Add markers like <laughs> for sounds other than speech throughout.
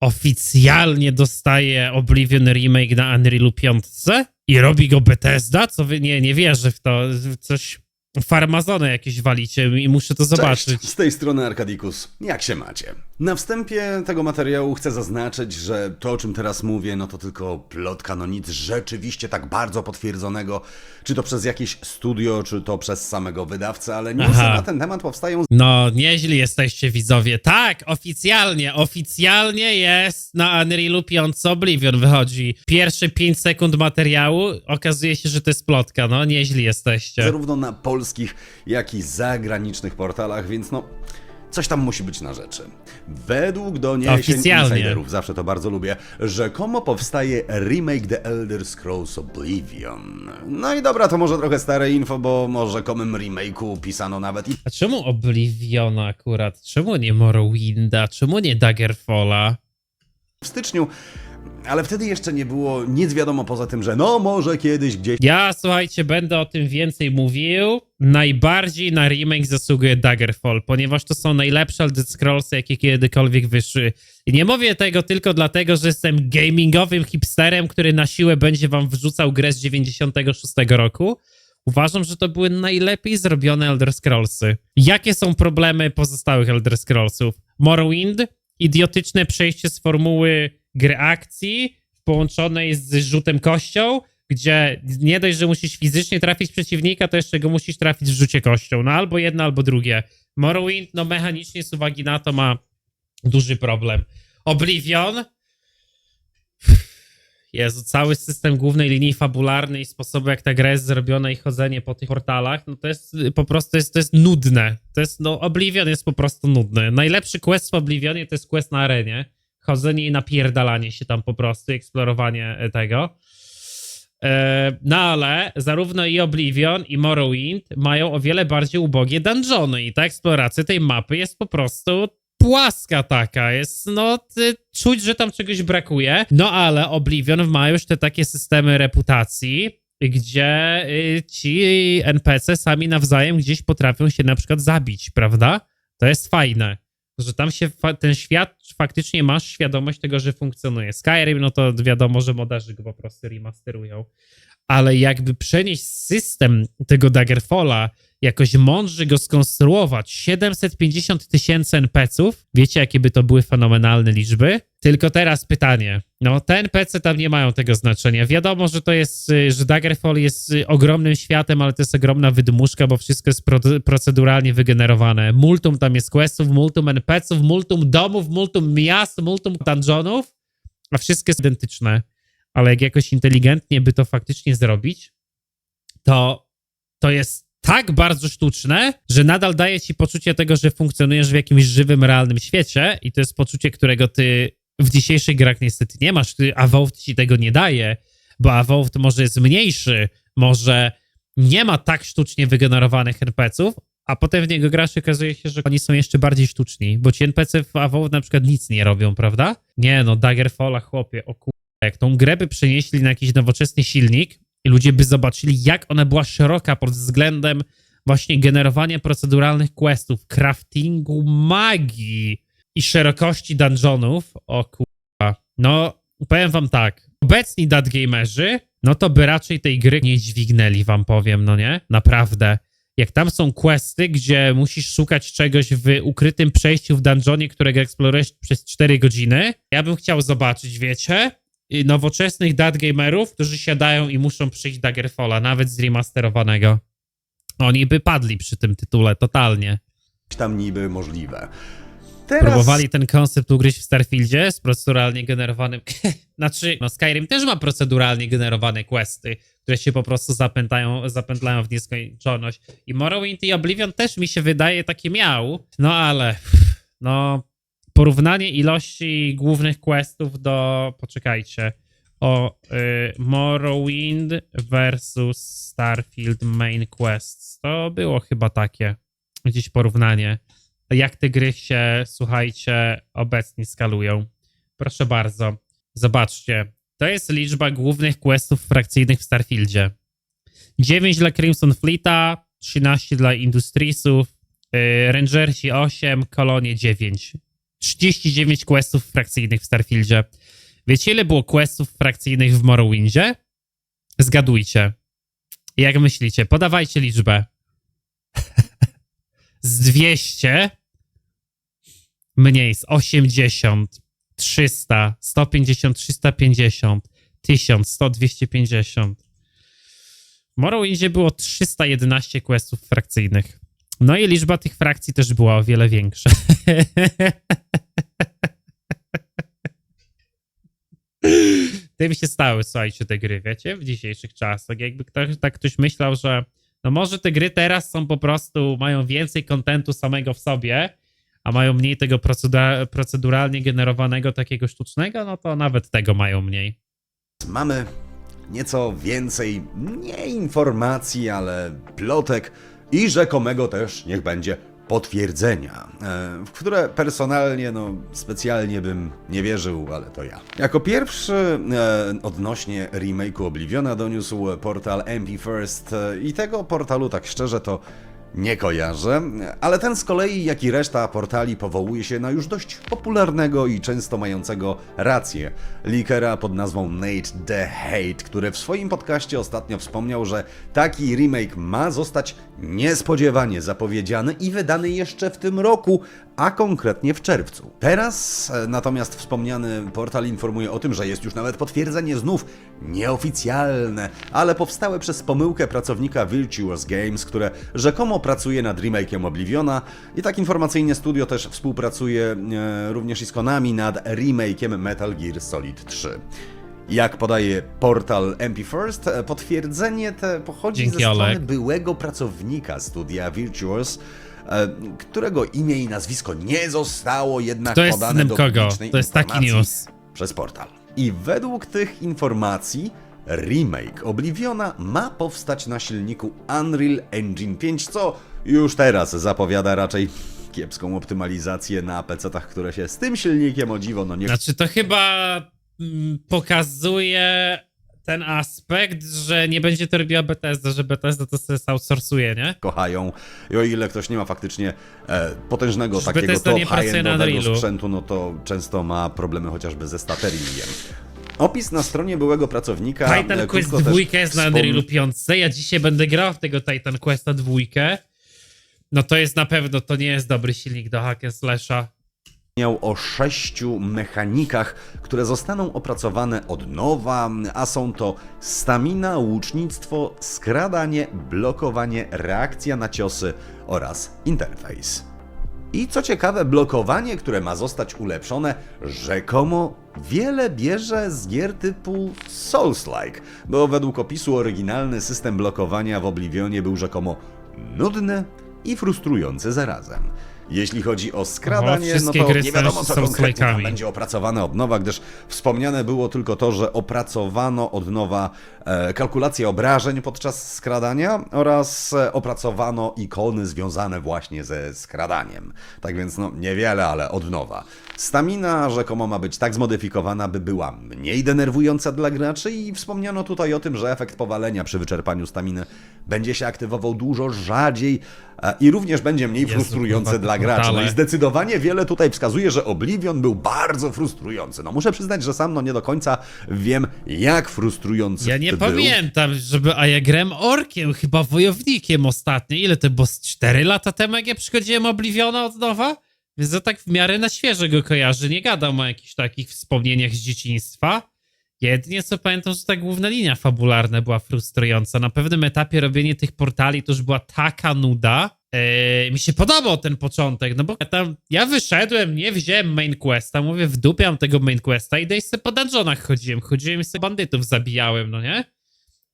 oficjalnie dostaje Oblivion Remake na Unrealu 5 i robi go Bethesda? Co wy, nie, nie wierzę w to. Coś farmazony jakieś walicie i muszę to zobaczyć. Cześć, z tej strony Arkadikus. Jak się macie? Na wstępie tego materiału chcę zaznaczyć, że to o czym teraz mówię, no to tylko plotka, no nic rzeczywiście tak bardzo potwierdzonego, czy to przez jakieś studio, czy to przez samego wydawcę, ale newsy Aha. na ten temat powstają No, nieźli jesteście widzowie. Tak, oficjalnie, oficjalnie jest na Unrealu 5 Oblivion wychodzi. Pierwsze 5 sekund materiału, okazuje się, że to jest plotka, no, nieźli jesteście. zarówno na polskich, jak i zagranicznych portalach, więc no, coś tam musi być na rzeczy. Według doniesień Oficjalnie. insiderów, zawsze to bardzo lubię, rzekomo powstaje remake The Elder Scrolls Oblivion. No i dobra, to może trochę stare info, bo o rzekomym remake'u pisano nawet i A czemu Obliviona akurat? Czemu nie Morrowinda? Czemu nie Daggerfalla? w styczniu, ale wtedy jeszcze nie było nic wiadomo poza tym, że no może kiedyś gdzieś Ja, słuchajcie, będę o tym więcej mówił. Najbardziej na remake zasługuje Daggerfall, ponieważ to są najlepsze Elder Scrollsy, jakie kiedykolwiek wyszły. I nie mówię tego tylko dlatego, że jestem gamingowym hipsterem, który na siłę będzie wam wrzucał grę z 96 roku. Uważam, że to były najlepiej zrobione Elder Scrollsy. Jakie są problemy pozostałych Elder Scrollsów? Morrowind, idiotyczne przejście z formuły gry akcji połączonej z rzutem kością, gdzie nie dość, że musisz fizycznie trafić przeciwnika, to jeszcze go musisz trafić w rzucie kością. No albo jedno, albo drugie. Morrowind, no mechanicznie z uwagi na to ma duży problem. Oblivion. Jezu, cały system głównej linii fabularnej, sposobu jak ta gra jest zrobiona i chodzenie po tych portalach, no to jest po prostu jest, to jest nudne. To jest, no Oblivion jest po prostu nudny. Najlepszy quest w Oblivionie to jest quest na arenie. Chodzenie i napierdalanie się tam po prostu, eksplorowanie e, tego. E, No ale zarówno i Oblivion i Morrowind mają o wiele bardziej ubogie dungeony i ta eksploracja tej mapy jest po prostu płaska taka, jest no czuć, że tam czegoś brakuje. No ale Oblivion ma już te takie systemy reputacji, gdzie y, ci NPC sami nawzajem gdzieś potrafią się na przykład zabić, prawda? To jest fajne że tam się ten świat faktycznie masz świadomość tego, że funkcjonuje. Skyrim, no to wiadomo, że moderzy go po prostu remasterują. Ale jakby przenieść system tego Daggerfalla, jakoś mądrze go skonstruować, 750 tysięcy NPC-ów, wiecie jakie by to były fenomenalne liczby? Tylko teraz pytanie, no te NPC tam nie mają tego znaczenia. Wiadomo, że to jest, y, że Daggerfall jest y, ogromnym światem, ale to jest ogromna wydmuszka, bo wszystko jest pro, proceduralnie wygenerowane. Multum tam jest questów, multum NPC-ów, multum domów, multum miast, multum dungeonów, a wszystko jest identyczne. Ale jak jakoś inteligentnie by to faktycznie zrobić, to to jest tak bardzo sztuczne, że nadal daje ci poczucie tego, że funkcjonujesz w jakimś żywym, realnym świecie i to jest poczucie, którego ty w dzisiejszych grach niestety nie masz. A WoW ci tego nie daje, bo to może jest mniejszy, może nie ma tak sztucznie wygenerowanych NPC-ów, a potem w niego grasz i okazuje się, że oni są jeszcze bardziej sztuczni, bo ci NPC w WoW na przykład nic nie robią, prawda? Nie no, Daggerfalla, chłopie, o kur... Jak tą grę by przenieśli na jakiś nowoczesny silnik i ludzie by zobaczyli, jak ona była szeroka pod względem właśnie generowania proceduralnych questów, craftingu magii i szerokości dungeonów, o kurwa. No, powiem wam tak, obecni datgamerzy, no to by raczej tej gry nie dźwignęli, wam powiem, no nie? Naprawdę. Jak tam są questy, gdzie musisz szukać czegoś w ukrytym przejściu w dungeonie, którego eksplorujesz przez 4 godziny, ja bym chciał zobaczyć, wiecie, nowoczesnych datgamerów, którzy siadają i muszą przyjść Daggerfalla, nawet zremasterowanego. Oni by padli przy tym tytule, totalnie. tam niby możliwe. Teraz Próbowali ten koncept ugryźć w Starfieldzie z proceduralnie generowanym. <laughs> znaczy, no Skyrim też ma proceduralnie generowane questy, które się po prostu zapętają, zapętlają w nieskończoność. I Morrowind i Oblivion też mi się wydaje takie miał. No ale, no, porównanie ilości głównych questów do. Poczekajcie. O y, Morrowind versus Starfield Main Quests. To było chyba takie. Gdzieś porównanie jak te gry się, słuchajcie, obecnie skalują. Proszę bardzo, zobaczcie. To jest liczba głównych questów frakcyjnych w Starfieldzie. 9 dla Crimson Fleeta, 13 dla Industriesów, yy, Rangersi 8, Kolonie 9. 39 questów frakcyjnych w Starfieldzie. Wiecie, ile było questów frakcyjnych w Morrowindzie? Zgadujcie. Jak myślicie? Podawajcie liczbę. <laughs> Z 200 mniej z 80, 300, 150, 350, 1000, 100, 250. W Morrowindzie było 311 questów frakcyjnych. No i liczba tych frakcji też była o wiele większa. <laughs> Tym się stały, słuchajcie, te gry, wiecie, w dzisiejszych czasach. Jakby ktoś, tak ktoś myślał, że no może te gry teraz są po prostu, mają więcej kontentu samego w sobie, a mają mniej tego procedura- proceduralnie generowanego takiego sztucznego, no to nawet tego mają mniej. Mamy nieco więcej nie informacji, ale plotek i rzekomego też, niech będzie, potwierdzenia, e, w które personalnie, no, specjalnie bym nie wierzył, ale to ja. Jako pierwszy e, odnośnie remake'u Obliviona doniósł portal MP First e, i tego portalu tak szczerze to nie kojarzę, ale ten z kolei, jak i reszta portali, powołuje się na już dość popularnego i często mającego rację leakera pod nazwą Nate the Hate, który w swoim podcaście ostatnio wspomniał, że taki remake ma zostać niespodziewanie zapowiedziany i wydany jeszcze w tym roku, a konkretnie w czerwcu. Teraz e, natomiast wspomniany portal informuje o tym, że jest już nawet potwierdzenie znów nieoficjalne, ale powstałe przez pomyłkę pracownika Virtuous Games, które rzekomo pracuje nad remake'iem Obliviona i tak informacyjnie studio też współpracuje e, również i z Konami nad remake'iem Metal Gear Solid 3. Jak podaje portal MP First, e, potwierdzenie te pochodzi Dzięki, ze strony Olek. byłego pracownika studia Virtuous, którego imię i nazwisko nie zostało jednak To jest podane do kogo? publicznej To jest taki informacji news. przez portal. I według tych informacji remake Obliviona ma powstać na silniku Unreal Engine 5, co już teraz zapowiada raczej kiepską optymalizację na PC-tach, które się z tym silnikiem o dziwo no nie Znaczy, to chyba mm, pokazuje ten aspekt, że nie będzie to robiła Bethesda, że Bethesda to sobie outsourcuje, nie? kochają. I o ile ktoś nie ma faktycznie e, potężnego takiego Bethesda top nie pracuje na high-endowego Unrealu. sprzętu, no to często ma problemy chociażby ze stateringiem. Opis na stronie byłego pracownika Titan e, Quest krótko też 2 jest na wspom- Unrealu 5. Ja dzisiaj będę grał w tego Titan Questa 2. No to jest na pewno, to nie jest dobry silnik do hack and slasha. Miał o sześciu mechanikach, które zostaną opracowane od nowa, a są to stamina, łucznictwo, skradanie, blokowanie, reakcja na ciosy oraz interfejs. I co ciekawe, blokowanie, które ma zostać ulepszone, rzekomo wiele bierze z gier typu Souls-like, bo według opisu oryginalny system blokowania w Oblivionie był rzekomo nudny i frustrujący zarazem. Jeśli chodzi o skradanie, no wszystkie to nie wiadomo co konkretnie tam będzie opracowane od nowa, gdyż wspomniane było tylko to, że opracowano od nowa e, kalkulację obrażeń podczas skradania oraz e, opracowano ikony związane właśnie ze skradaniem. Tak więc no niewiele, ale od nowa. Stamina rzekomo ma być tak zmodyfikowana, by była mniej denerwująca dla graczy i wspomniano tutaj o tym, że efekt powalenia przy wyczerpaniu staminy będzie się aktywował dużo rzadziej i również będzie mniej Jezu, kurwa, dla graczy. No i zdecydowanie wiele tutaj wskazuje, że Oblivion był bardzo frustrujący. No muszę przyznać, że sam no nie do końca wiem, jak frustrujący Ja nie był. pamiętam, żeby. A ja grałem orkiem, chyba wojownikiem ostatnio. Ile to było? Z 4 lata temu, jak ja przychodziłem Obliviona od nowa? Więc to tak w miarę na świeżo go kojarzy. Nie gadam o jakichś takich wspomnieniach z dzieciństwa. Jedynie co pamiętam, że ta główna linia fabularna była frustrująca. Na pewnym etapie robienie tych portali to już była taka nuda. Eee, mi się podobał ten początek, no bo ja tam, ja wyszedłem, nie wziąłem main questa, mówię, wdupiam tego main questa i dej sobie po dungeonach chodziłem, chodziłem i sobie bandytów zabijałem, no nie?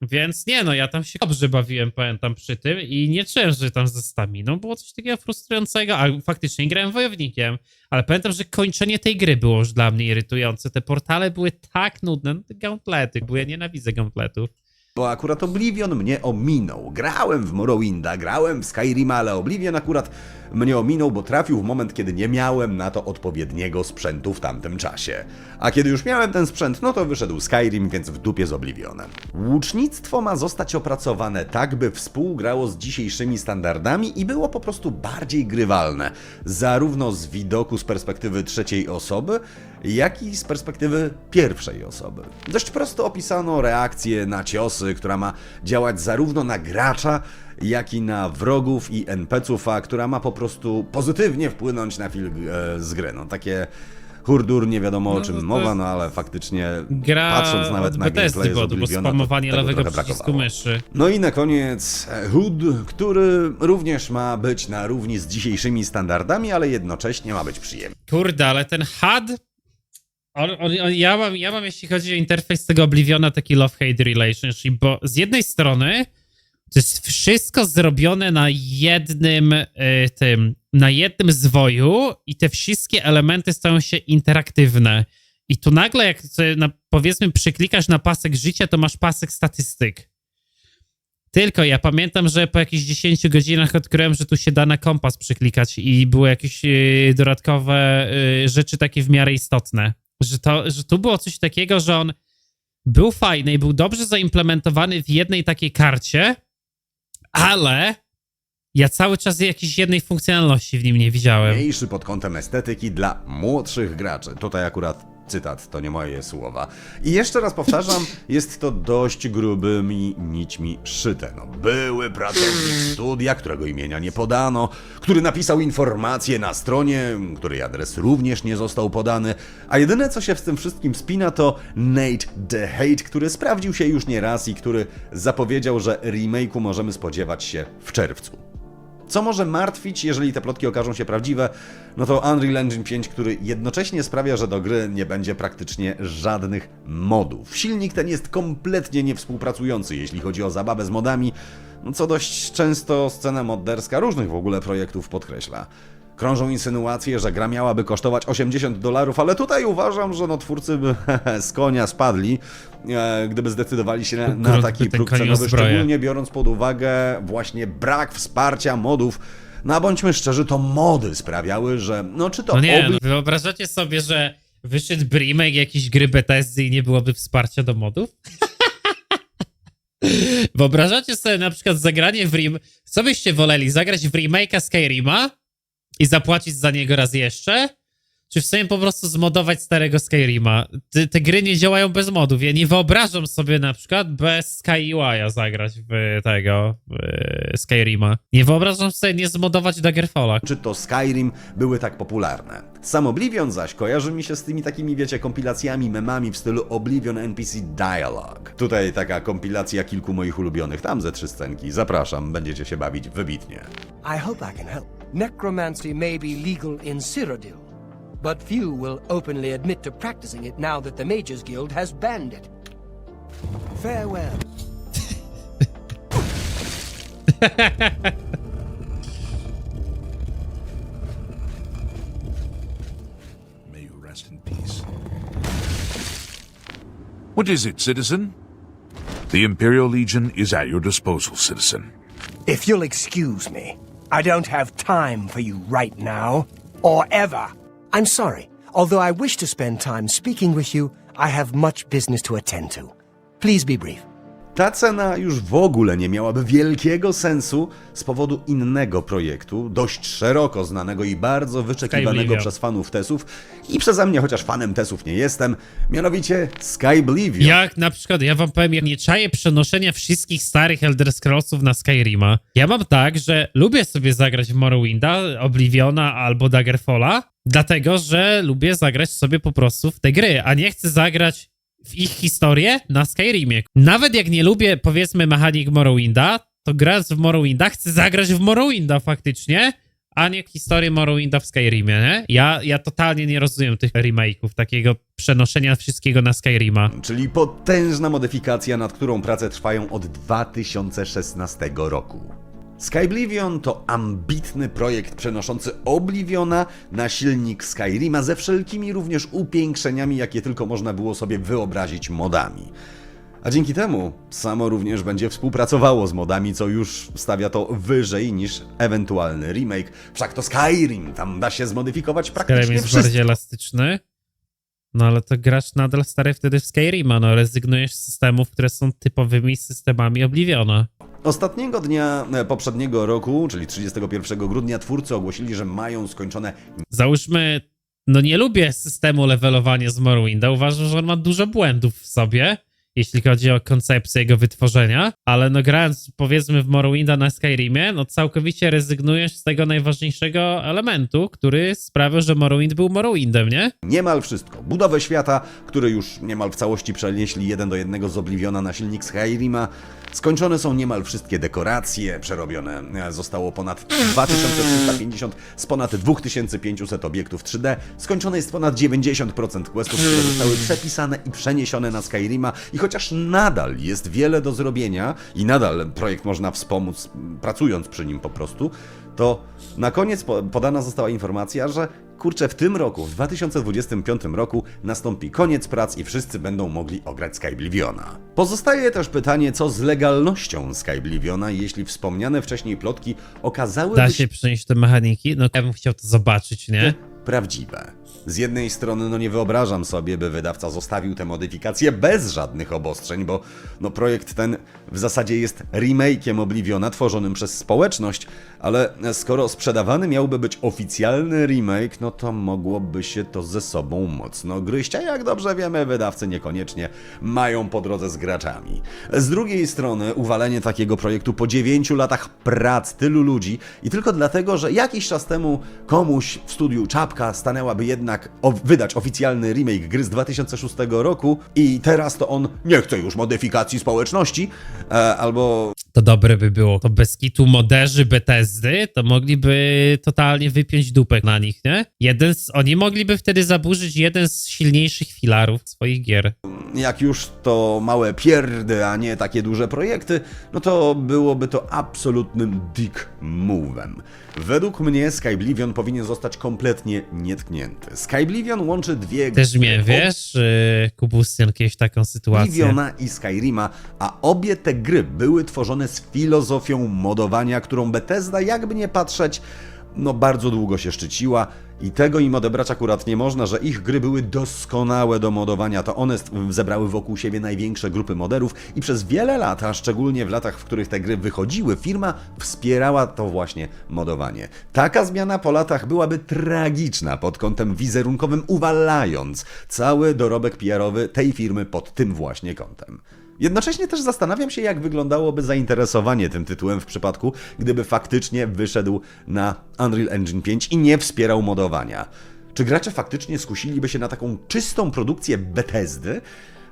Więc nie no, ja tam się dobrze bawiłem, pamiętam przy tym i nie czułem, że tam ze staminą było coś takiego frustrującego, a faktycznie grałem wojownikiem, ale pamiętam, że kończenie tej gry było już dla mnie irytujące, te portale były tak nudne, no te gauntlety, bo ja nienawidzę gauntletów. Bo akurat Oblivion mnie ominął. Grałem w Morrowinda, grałem w Skyrim, ale Oblivion akurat mnie ominął, bo trafił w moment, kiedy nie miałem na to odpowiedniego sprzętu w tamtym czasie. A kiedy już miałem ten sprzęt, no to wyszedł Skyrim, więc w dupie z Oblivionem. Łucznictwo ma zostać opracowane tak, by współgrało z dzisiejszymi standardami i było po prostu bardziej grywalne, zarówno z widoku z perspektywy trzeciej osoby, jak i z perspektywy pierwszej osoby. Dość prosto opisano reakcję na ciosy, która ma działać zarówno na gracza, jak i na wrogów i NPC-ów, a która ma po prostu pozytywnie wpłynąć na film e, z gry. No takie hurdur, nie wiadomo o No, czym to mowa, no ale faktycznie patrząc nawet na gameplay z Obliviona, to spamowanie tego lewego przycisku myszy. No i na koniec Hood, który również ma być na równi z dzisiejszymi standardami, ale jednocześnie ma być przyjemny. Kurde, ale ten HUD. On, on, on, ja, mam, ja mam, jeśli chodzi o interfejs tego Obliviona, taki love-hate relationship, bo z jednej strony to jest wszystko zrobione na jednym y, tym, na jednym zwoju i te wszystkie elementy stają się interaktywne. I tu nagle, jak na, powiedzmy przyklikasz na pasek życia, to masz pasek statystyk. Tylko ja pamiętam, że po jakichś 10 godzinach odkryłem, że tu się da na kompas przyklikać i były jakieś y, dodatkowe y, rzeczy takie w miarę istotne. Że, to, że tu było coś takiego, że on był fajny i był dobrze zaimplementowany w jednej takiej karcie, ale ja cały czas jakiejś jednej funkcjonalności w nim nie widziałem. Mniejszy pod kątem estetyki dla młodszych graczy. Tutaj akurat cytat, to nie moje słowa. I jeszcze raz powtarzam, <laughs> jest to dość grubymi nićmi szyte. No, były pracownik studia, którego imienia nie podano, który napisał informację na stronie, której adres również nie został podany, a jedyne co się w tym wszystkim spina to Nate the Hate, który sprawdził się już nie raz i który zapowiedział, że remake'u możemy spodziewać się w czerwcu. Co może martwić, jeżeli te plotki okażą się prawdziwe? No to Unreal Engine 5, który jednocześnie sprawia, że do gry nie będzie praktycznie żadnych modów. Silnik ten jest kompletnie niewspółpracujący, jeśli chodzi o zabawę z modami, co dość często scena modderska różnych w ogóle projektów podkreśla. Krążą insynuacje, że gra miałaby kosztować 80 dolarów, ale tutaj uważam, że no twórcy by <laughs> z konia spadli, e, gdyby zdecydowali się na, na taki próg cenowy, szczególnie biorąc pod uwagę właśnie brak wsparcia modów. No a bądźmy szczerzy, to mody sprawiały, że no czy to No nie, no, wyobrażacie sobie, że wyszedł remake jakiejś gry Bethesdy i nie byłoby wsparcia do modów? <laughs> Wyobrażacie sobie na przykład zagranie w rem... Co byście woleli, zagrać w remake'a Skyrima i zapłacić za niego raz jeszcze? Czy w sumie po prostu zmodować starego Skyrima? Te, te gry nie działają bez modów. Ja nie wyobrażam sobie na przykład bez Sky UI'a zagrać w tego w Skyrima. Nie wyobrażam sobie nie zmodować Daggerfalla. czy to Skyrim były tak popularne. Sam Oblivion zaś kojarzy mi się z tymi takimi, wiecie, kompilacjami, memami w stylu Oblivion NPC Dialogue. Tutaj taka kompilacja kilku moich ulubionych, tam ze trzy scenki. Zapraszam, będziecie się bawić wybitnie. I hope I can help. Necromancy may be legal in Cyrodiil, but few will openly admit to practicing it now that the Mages Guild has banned it. Farewell. <laughs> May you rest in peace. What is it, citizen? The Imperial Legion is at your disposal, citizen. If you'll excuse me, I don't have time for you right now, or ever. I'm sorry. Although I wish to spend time speaking with you, I have much business to attend to. Please be brief. Ta cena już w ogóle nie miałaby wielkiego sensu z powodu innego projektu, dość szeroko znanego i bardzo wyczekiwanego przez fanów TESów i przeze mnie, chociaż fanem TESów nie jestem, mianowicie Skyblivion. Jak na przykład, ja wam powiem, ja nie czaję przenoszenia wszystkich starych Elder Scrollsów na Skyrima. Ja mam tak, że lubię sobie zagrać w Morrowinda, Obliviona albo Daggerfalla, dlatego, że lubię zagrać sobie po prostu w te gry, a nie chcę zagrać w ich historię na Skyrimie. Nawet jak nie lubię, powiedzmy, mechanik Morrowinda, to grając w Morrowinda chcę zagrać w Morrowinda faktycznie, a nie historię Morrowinda w Skyrimie, nie? Ja, ja totalnie nie rozumiem tych remake'ów, takiego przenoszenia wszystkiego na Skyrima. czyli potężna modyfikacja, nad którą prace trwają od 2016 roku. Skyblivion to ambitny projekt przenoszący Obliviona na silnik Skyrima ze wszelkimi również upiększeniami, jakie tylko można było sobie wyobrazić modami. A dzięki temu samo również będzie współpracowało z modami, co już stawia to wyżej niż ewentualny remake. Wszak to Skyrim, tam da się zmodyfikować Skyrim praktycznie jest wszystko. bardziej elastyczny. No ale to gracz nadal stary wtedy w Skyrima, no rezygnujesz z systemów, które są typowymi systemami Obliviona. Ostatniego dnia e, poprzedniego roku, czyli 31 grudnia, twórcy ogłosili, że mają skończone Załóżmy, no nie lubię systemu levelowania z Morrowinda, uważam, że on ma dużo błędów w sobie, jeśli chodzi o koncepcję jego wytworzenia, ale no grając powiedzmy w Morrowinda na Skyrimie, no całkowicie rezygnujesz z tego najważniejszego elementu, który sprawiał, że Morrowind był Morrowindem, nie? niemal wszystko. Budowę świata, który już niemal w całości przenieśli jeden do jednego z Obliviona na silnik Skyrima. Skończone są niemal wszystkie dekoracje, przerobione zostało ponad 2350 z ponad 2500 obiektów 3D. Skończone jest ponad 90% questów, które zostały przepisane i przeniesione na Skyrima i chociaż nadal jest wiele do zrobienia i nadal projekt można wspomóc pracując przy nim po prostu, to na koniec po- podana została informacja, że kurczę, w tym roku, w 2025 roku nastąpi koniec prac i wszyscy będą mogli ograć Skybliviona. Pozostaje też pytanie, co z legalnością Skybliviona, jeśli wspomniane wcześniej plotki okazały Da się się przenieść te mechaniki? No ja bym chciał to zobaczyć, nie? prawdziwe. Z jednej strony, no nie wyobrażam sobie, by wydawca zostawił te modyfikacje bez żadnych obostrzeń, bo no projekt ten w zasadzie jest remake'iem Obliviona tworzonym przez społeczność, ale skoro sprzedawany miałby być oficjalny remake, no to mogłoby się to ze sobą mocno gryźć, a jak dobrze wiemy, wydawcy niekoniecznie mają po drodze z graczami. Z drugiej strony, uwalenie takiego projektu po 9 latach prac tylu ludzi i tylko dlatego, że jakiś czas temu komuś w studiu Czapka stanęłaby jednak wydać oficjalny remake gry z 2006 roku i teraz to on nie chce już modyfikacji społeczności, e, albo To dobre by było. To bez kitu moderzy Bethesdy, to mogliby totalnie wypiąć dupek na nich, nie? Jeden z, oni mogliby wtedy zaburzyć jeden z silniejszych filarów swoich gier. jak już to małe pierdy, a nie takie duże projekty, no to byłoby to absolutnym dick move'em. Według mnie Skyblivion powinien zostać kompletnie nietknięty. Skyblivion łączy dwie Też gry, miałem, wiesz, yy, Kubustian kiedyś taką sytuację. Obliviona i Skyrima, a obie te gry były tworzone z filozofią modowania, którą Bethesda, jakby nie patrzeć, no bardzo długo się szczyciła i tego im odebrać akurat nie można, że ich gry były doskonałe do modowania, to one zebrały wokół siebie największe grupy moderów i przez wiele lat, a szczególnie w latach, w których te gry wychodziły, firma wspierała to właśnie modowanie. Taka zmiana po latach byłaby tragiczna pod kątem wizerunkowym, uwalając cały dorobek PR-owy tej firmy pod tym właśnie kątem. Jednocześnie też zastanawiam się, jak wyglądałoby zainteresowanie tym tytułem w przypadku, gdyby faktycznie wyszedł na Unreal Engine 5 i nie wspierał modowania. Czy gracze faktycznie skusiliby się na taką czystą produkcję Bethesdy?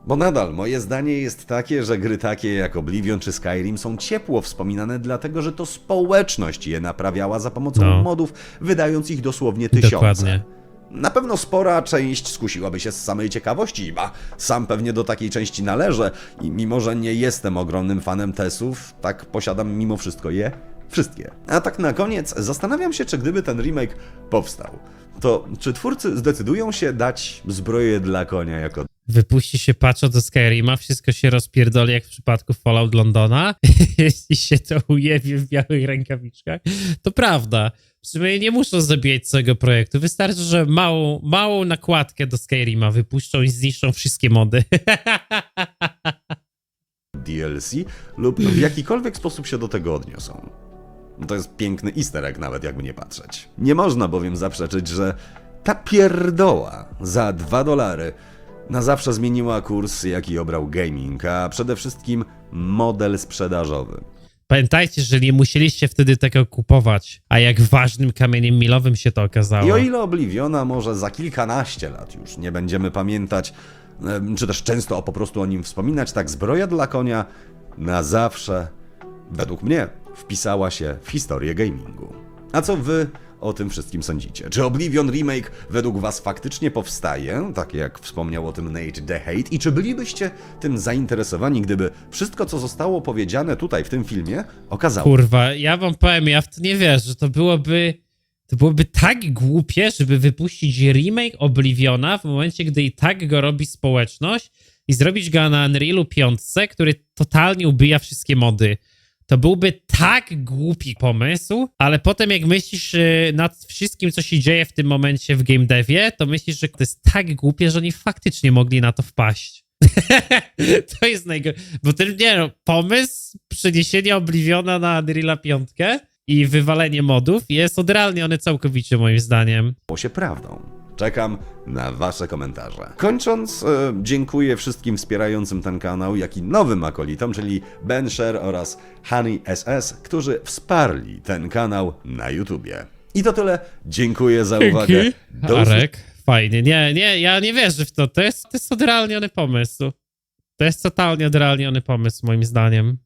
Bo nadal moje zdanie jest takie, że gry takie jak Oblivion czy Skyrim są ciepło wspominane, dlatego że to społeczność je naprawiała za pomocą No. modów, wydając ich dosłownie tysiące. Dokładnie. Na pewno spora część skusiłaby się z samej ciekawości, a sam pewnie do takiej części należę i mimo, że nie jestem ogromnym fanem TES-ów, tak posiadam mimo wszystko je wszystkie. A tak na koniec zastanawiam się, czy gdyby ten remake powstał, to czy twórcy zdecydują się dać zbroję dla konia jako Wypuści się patcha do Skyrima, wszystko się rozpierdoli jak w przypadku Fallout Londona. <laughs> Jeśli się to ujebie w białych rękawiczkach, to prawda. W sumie nie muszą zabijać całego projektu. Wystarczy, że małą, małą nakładkę do Skyrima wypuszczą i zniszczą wszystkie mody. <laughs> DLC lub w jakikolwiek sposób się do tego odniosą. No To jest piękny easter egg nawet jakby nie patrzeć. Nie można bowiem zaprzeczyć, że ta pierdoła za 2 dolary na zawsze zmieniła kurs, jaki obrał gaming, a przede wszystkim model sprzedażowy. Pamiętajcie, że nie musieliście wtedy tego kupować, a jak ważnym kamieniem milowym się to okazało. I o ile Obliviona może za kilkanaście lat już nie będziemy pamiętać, czy też często po prostu o nim wspominać, tak zbroja dla konia na zawsze, według mnie, wpisała się w historię gamingu. A co wy o tym wszystkim sądzicie? Czy Oblivion Remake według was faktycznie powstaje, tak jak wspomniał o tym Nate the Hate, i czy bylibyście tym zainteresowani, gdyby wszystko, co zostało powiedziane tutaj w tym filmie, okazało Kurwa, ja wam powiem, ja w to nie wierzę, że to byłoby, to byłoby tak głupie, żeby wypuścić remake Obliviona w momencie, gdy i tak go robi społeczność i zrobić go na Unrealu 5, który totalnie ubija wszystkie mody. To byłby tak głupi pomysł, ale potem jak myślisz y, nad wszystkim, co się dzieje w tym momencie w game devie, to myślisz, że to jest tak głupie, że oni faktycznie mogli na to wpaść. <laughs> to jest najgorsze. Bo ten, nie no, pomysł przeniesienia Obliviona na Unreala 5 i wywalenie modów jest odrealniony całkowicie moim zdaniem. stało się prawdą. Czekam na Wasze komentarze. Kończąc, e, dziękuję wszystkim wspierającym ten kanał, jak i nowym akolitom, czyli Bencher oraz Honey SS, którzy wsparli ten kanał na YouTubie. I to tyle. Dziękuję za uwagę. Do. Arek, fajnie. Nie, nie, ja nie wierzę w to. To jest, to jest odrealniony pomysł. To jest totalnie odrealniony pomysł, moim zdaniem.